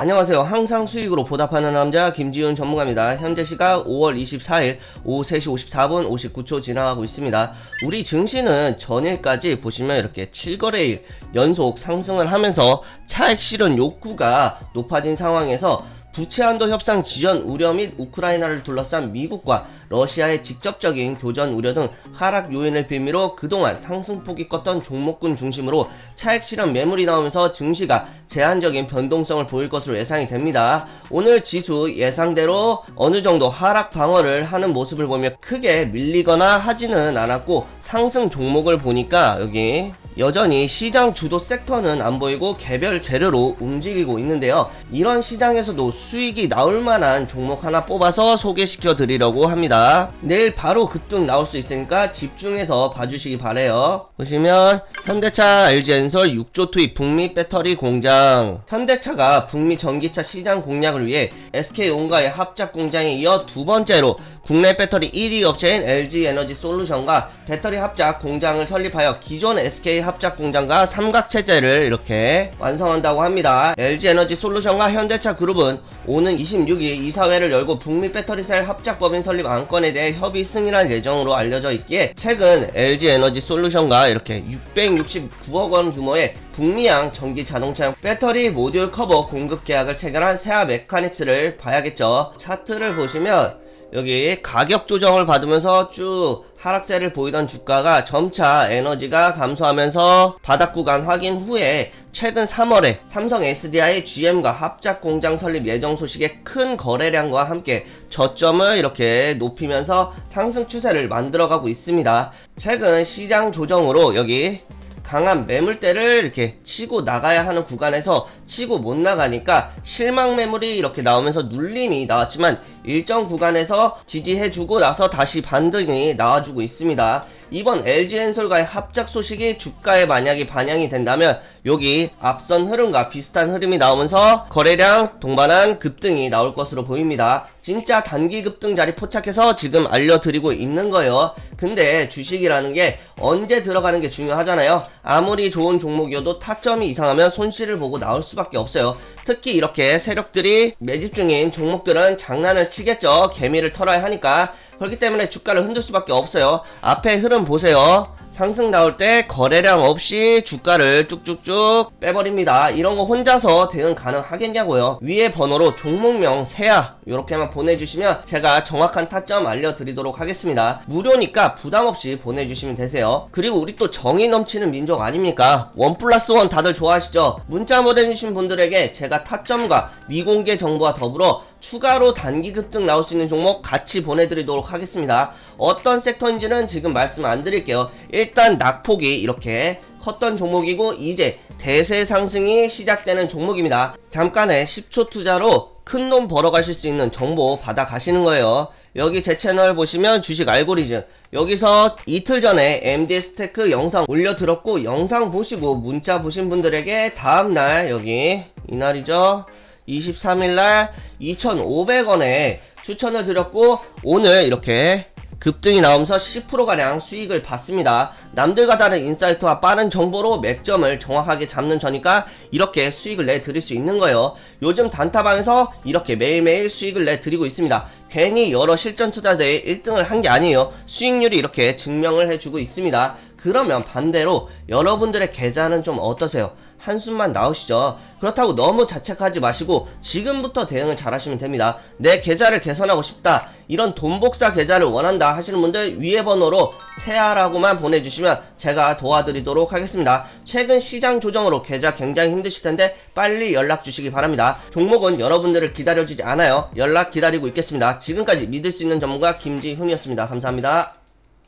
안녕하세요. 항상 수익으로 보답하는 남자 김지훈 전문가입니다. 현재 시각 5월 24일 오후 3시 54분 59초 지나가고 있습니다. 우리 증시는 전일까지 보시면 이렇게 7거래일 연속 상승을 하면서 차익 실현 욕구가 높아진 상황에서 부채 한도 협상 지연 우려 및 우크라이나를 둘러싼 미국과 러시아의 직접적인 교전 우려 등 하락 요인을 빌미로 그동안 상승폭이 컸던 종목군 중심으로 차익 실현 매물이 나오면서 증시가 제한적인 변동성을 보일 것으로 예상이 됩니다. 오늘 지수 예상대로 어느 정도 하락 방어를 하는 모습을 보며 크게 밀리거나 하지는 않았고 상승 종목을 보니까 여기 여전히 시장 주도 섹터는 안 보이고 개별 재료로 움직이고 있는데요. 이런 시장에서도 수익이 나올 만한 종목 하나 뽑아서 소개시켜 드리려고 합니다. 내일 바로 급등 나올 수 있으니까 집중해서 봐주시기 바래요. 보시면 현대차 LG엔솔 6조 투입 북미 배터리 공장. 현대차가 북미 전기차 시장 공략을 위해 SK온과의 합작 공장에 이어 두 번째로 국내 배터리 1위 업체인 LG 에너지 솔루션과 배터리 합작 공장을 설립하여 기존 SK 합작 공장과 삼각 체제를 이렇게 완성한다고 합니다. LG 에너지 솔루션과 현대차 그룹은 오는 26일 이사회를 열고 북미 배터리셀 합작 법인 설립 안건에 대해 협의 승인할 예정으로 알려져 있기에 최근 LG 에너지 솔루션과 이렇게 669억 원 규모의 북미양 전기 자동차용 배터리 모듈 커버 공급 계약을 체결한 세아 메카닉스를 봐야겠죠. 차트를 보시면 여기 가격 조정을 받으면서 쭉 하락세를 보이던 주가가 점차 에너지가 감소하면서 바닥 구간 확인 후에 최근 3월에 삼성 SDI GM과 합작 공장 설립 예정 소식에 큰 거래량과 함께 저점을 이렇게 높이면서 상승 추세를 만들어가고 있습니다. 최근 시장 조정으로 여기 강한 매물대를 이렇게 치고 나가야 하는 구간에서 치고 못 나가니까 실망 매물이 이렇게 나오면서 눌림이 나왔지만 일정 구간에서 지지해주고 나서 다시 반등이 나와주고 있습니다. 이번 LG엔솔과의 합작 소식이 주가에 만약에 반영이 된다면 여기 앞선 흐름과 비슷한 흐름이 나오면서 거래량 동반한 급등이 나올 것으로 보입니다. 진짜 단기 급등 자리 포착해서 지금 알려드리고 있는 거예요. 근데 주식이라는 게 언제 들어가는 게 중요하잖아요. 아무리 좋은 종목이어도 타점이 이상하면 손실을 보고 나올 수밖에 없어요. 특히 이렇게 세력들이 매집 중인 종목들은 장난을 치겠죠. 개미를 털어야 하니까. 그렇기 때문에 주가를 흔들 수밖에 없어요. 앞에 흐름 보세요. 상승 나올 때 거래량 없이 주가를 쭉쭉쭉 빼버립니다. 이런 거 혼자서 대응 가능하겠냐고요. 위에 번호로 종목명 세야 이렇게만 보내주시면 제가 정확한 타점 알려드리도록 하겠습니다. 무료니까 부담 없이 보내주시면 되세요. 그리고 우리 또 정이 넘치는 민족 아닙니까? 원 플러스 원 다들 좋아하시죠? 문자 보내주신 분들에게 제가 타점과 미공개 정보와 더불어 추가로 단기 급등 나올 수 있는 종목 같이 보내드리도록 하겠습니다. 어떤 섹터인지는 지금 말씀 안 드릴게요. 일단 낙폭이 이렇게 컸던 종목이고 이제 대세 상승이 시작되는 종목입니다. 잠깐의 10초 투자로 큰 돈 벌어가실 수 있는 정보 받아 가시는 거예요. 여기 제 채널 보시면 주식 알고리즘 여기서 이틀 전에 MD 스테크 영상 올려드렸고 영상 보시고 문자 보신 분들에게 다음날 여기 이날이죠 23일날 2,500원에 추천을 드렸고 오늘 이렇게 급등이 나오면서 10%가량 수익을 받습니다. 남들과 다른 인사이트와 빠른 정보로 맥점을 정확하게 잡는 저니까 이렇게 수익을 내드릴 수 있는 거예요. 요즘 단타방에서 이렇게 매일매일 수익을 내드리고 있습니다. 괜히 여러 실전 투자대에 1등을 한 게 아니에요. 수익률이 이렇게 증명을 해주고 있습니다. 그러면 반대로 여러분들의 계좌는 좀 어떠세요? 한숨만 나오시죠. 그렇다고 너무 자책하지 마시고 지금부터 대응을 잘 하시면 됩니다. 내 계좌를 개선하고 싶다. 이런 돈복사 계좌를 원한다 하시는 분들 위에 번호로 세아라고만 보내주시면 제가 도와드리도록 하겠습니다. 최근 시장 조정으로 계좌 굉장히 힘드실 텐데 빨리 연락 주시기 바랍니다. 종목은 여러분들을 기다려주지 않아요. 연락 기다리고 있겠습니다. 지금까지 믿을 수 있는 전문가 김지훈이었습니다. 감사합니다.